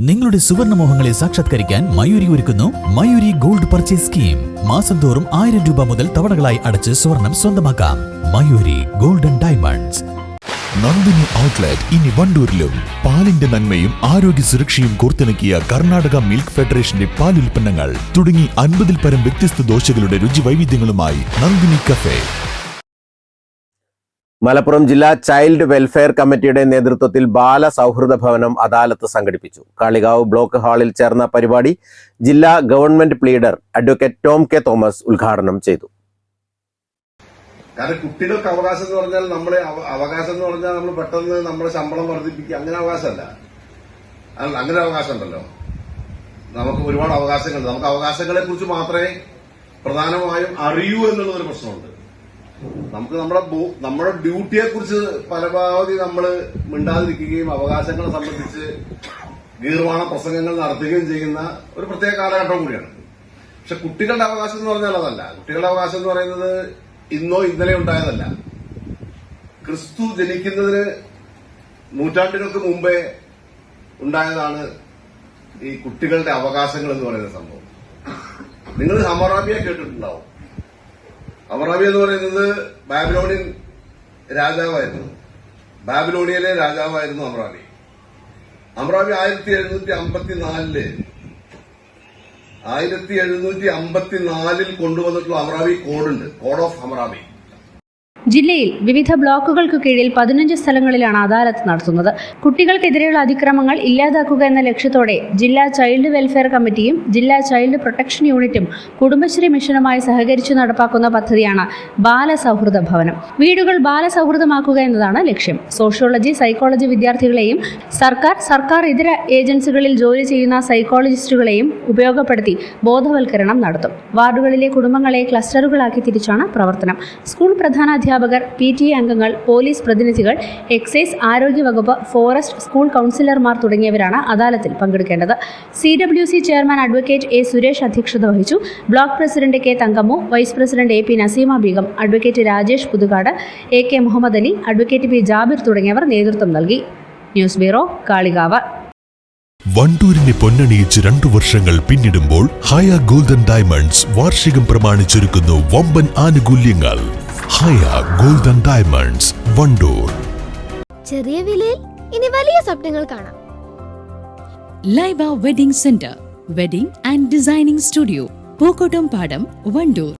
നിങ്ങളുടെ സുവർണ മോഹങ്ങളെ സാക്ഷാത്കരിക്കാൻ മയൂരി ഒരുക്കുന്നു മയൂരി ഗോൾഡ് പർച്ചേസ് സ്കീം. മാസം തോറും ആയിരം രൂപ മുതൽ തവണകളായി അടച്ച് സ്വർണം സ്വന്തമാക്കാം. Mayuri golden diamonds. Nandini outlet ഇനി വണ്ടൂരിലും. പാലിന്റെ നന്മയും ആരോഗ്യ സുരക്ഷയും കോർത്തിണക്കിയ കർണാടക മിൽക്ക് ഫെഡറേഷന്റെ പാൽ ഉൽപ്പന്നങ്ങൾ തുടങ്ങി അൻപതിൽ പരം വ്യത്യസ്ത ദോശകളുടെ രുചി വൈവിധ്യങ്ങളുമായി നന്ദിനി കഫേ. മലപ്പുറം ജില്ലാ ചൈൽഡ് വെൽഫെയർ കമ്മിറ്റിയുടെ നേതൃത്വത്തിൽ ബാല സൗഹൃദ ഭവനം അദാലത്ത് സംഘടിപ്പിച്ചു. കാളികാവ് ബ്ലോക്ക് ഹാളിൽ ചേർന്ന പരിപാടി ജില്ലാ government pleader advocate Tom K Thomas ഉദ്ഘാടനം ചെയ്തു. കാരണം കുട്ടികൾക്ക് അവകാശം എന്ന് പറഞ്ഞാൽ നമ്മളെ അവകാശം എന്ന് പറഞ്ഞാൽ നമ്മൾ പെട്ടെന്ന് നമ്മുടെ ശമ്പളം വർദ്ധിപ്പിക്കുക അങ്ങനെ അവകാശമല്ല. അങ്ങനെ അവകാശം ഉണ്ടല്ലോ. നമുക്ക് ഒരുപാട് അവകാശങ്ങളുണ്ട്. നമുക്ക് അവകാശങ്ങളെ കുറിച്ച് മാത്രമേ പ്രധാനമായും അറിയൂ എന്നുള്ളൊരു പ്രശ്നമുണ്ട്. നമുക്ക് നമ്മുടെ നമ്മുടെ ഡ്യൂട്ടിയെ കുറിച്ച് പരമാവധി നമ്മൾ മിണ്ടാതിരിക്കുകയും അവകാശങ്ങളെ സംബന്ധിച്ച് ഗീർവാണ പ്രസംഗങ്ങൾ നടത്തുകയും ചെയ്യുന്ന ഒരു പ്രത്യേക കാലഘട്ടം കൂടിയാണ്. പക്ഷെ കുട്ടികളുടെ അവകാശം എന്ന് പറഞ്ഞാൽ അതല്ല. കുട്ടികളുടെ അവകാശം എന്ന് പറയുന്നത് ഇന്നോ ഇന്നലെ ഉണ്ടായതല്ല. ക്രിസ്തു ജനിക്കുന്നതിന് നൂറ്റാണ്ടുകൾക്ക് മുമ്പേ ഉണ്ടായതാണ് ഈ കുട്ടികളുടെ അവകാശങ്ങൾ എന്ന് പറയുന്ന സംഭവം. നിങ്ങൾ ഹമറാബിയ കേട്ടിട്ടുണ്ടാവും. ഹമറാബി എന്ന് പറയുന്നത് ബാബിലോണിയൻ രാജാവായിരുന്നു. ബാബിലോണിയയിലെ രാജാവായിരുന്നു അമറാബി അമറാബി ആയിരത്തി എഴുന്നൂറ്റി അമ്പത്തിനാലിൽ ആയിരത്തി എഴുന്നൂറ്റി അമ്പത്തിനാലിൽ കൊണ്ടുവന്നിട്ടുള്ള അമറാബി കോഡുണ്ട്. കോഡ് ഓഫ് ഹമറാബി ജില്ലയിൽ വിവിധ ബ്ലോക്കുകൾക്ക് കീഴിൽ പതിനഞ്ച് സ്ഥലങ്ങളിലാണ് അദാലത്ത് നടത്തുന്നത്. കുട്ടികൾക്കെതിരെയുള്ള അതിക്രമങ്ങൾ ഇല്ലാതാക്കുക എന്ന ലക്ഷ്യത്തോടെ ജില്ലാ ചൈൽഡ് വെൽഫെയർ കമ്മിറ്റിയും ജില്ലാ ചൈൽഡ് പ്രൊട്ടക്ഷൻ യൂണിറ്റും കുടുംബശ്രീ മിഷനുമായി സഹകരിച്ചു നടപ്പാക്കുന്ന പദ്ധതിയാണ് ബാലസൗഹൃദ ഭവനം. വീടുകൾ ബാലസൗഹൃദമാക്കുക എന്നതാണ് ലക്ഷ്യം. സോഷ്യോളജി സൈക്കോളജി വിദ്യാർത്ഥികളെയും സർക്കാർ സർക്കാർ ഇതര ഏജൻസികളിൽ ജോലി ചെയ്യുന്ന സൈക്കോളജിസ്റ്റുകളെയും ഉപയോഗപ്പെടുത്തി ബോധവൽക്കരണം നടത്തും. വാർഡുകളിലെ കുടുംബങ്ങളെ ക്ലസ്റ്ററുകളാക്കി തിരിച്ചാണ് പ്രവർത്തനം. സ്കൂൾ പ്രധാനാധ്യാപകർ പി ടി അംഗങ്ങൾ പോലീസ് പ്രതിനിധികൾ എക്സൈസ് ആരോഗ്യവകുപ്പ് ഫോറസ്റ്റ് സ്കൂൾ കൗൺസിലർമാർ തുടങ്ങിയവരാണ് അദാലത്തിൽ പങ്കെടുക്കേണ്ടത്. C W C chairman advocate A Suresh അധ്യക്ഷത വഹിച്ചു. Block president K Thankammu vice president A P Naseema Begum advocate Rajesh Puthukad A K Muhammad Ali advocate P Jabir തുടങ്ങിയവർ നേതൃത്വം നൽകി. News bureau Kalikavu. വണ്ടൂരിനെ പൊന്നണിയിച്ച് രണ്ടു വർഷങ്ങൾ പിന്നിടുമ്പോൾ ഹയ ഗോൾഡൻ ഡയമണ്ട്സ് വാർഷികം പ്രമാണിച്ചൊരുക്കുന്നു വമ്പൻ ആനുകൂല്യങ്ങൾ. Haya golden diamonds Wandoor. ചെറിയ വിലയിൽ ഇനി വലിയ സ്വപ്നങ്ങൾ കാണാം. Laiba wedding centre wedding and designing studio Pookkottumpadam Wandoor.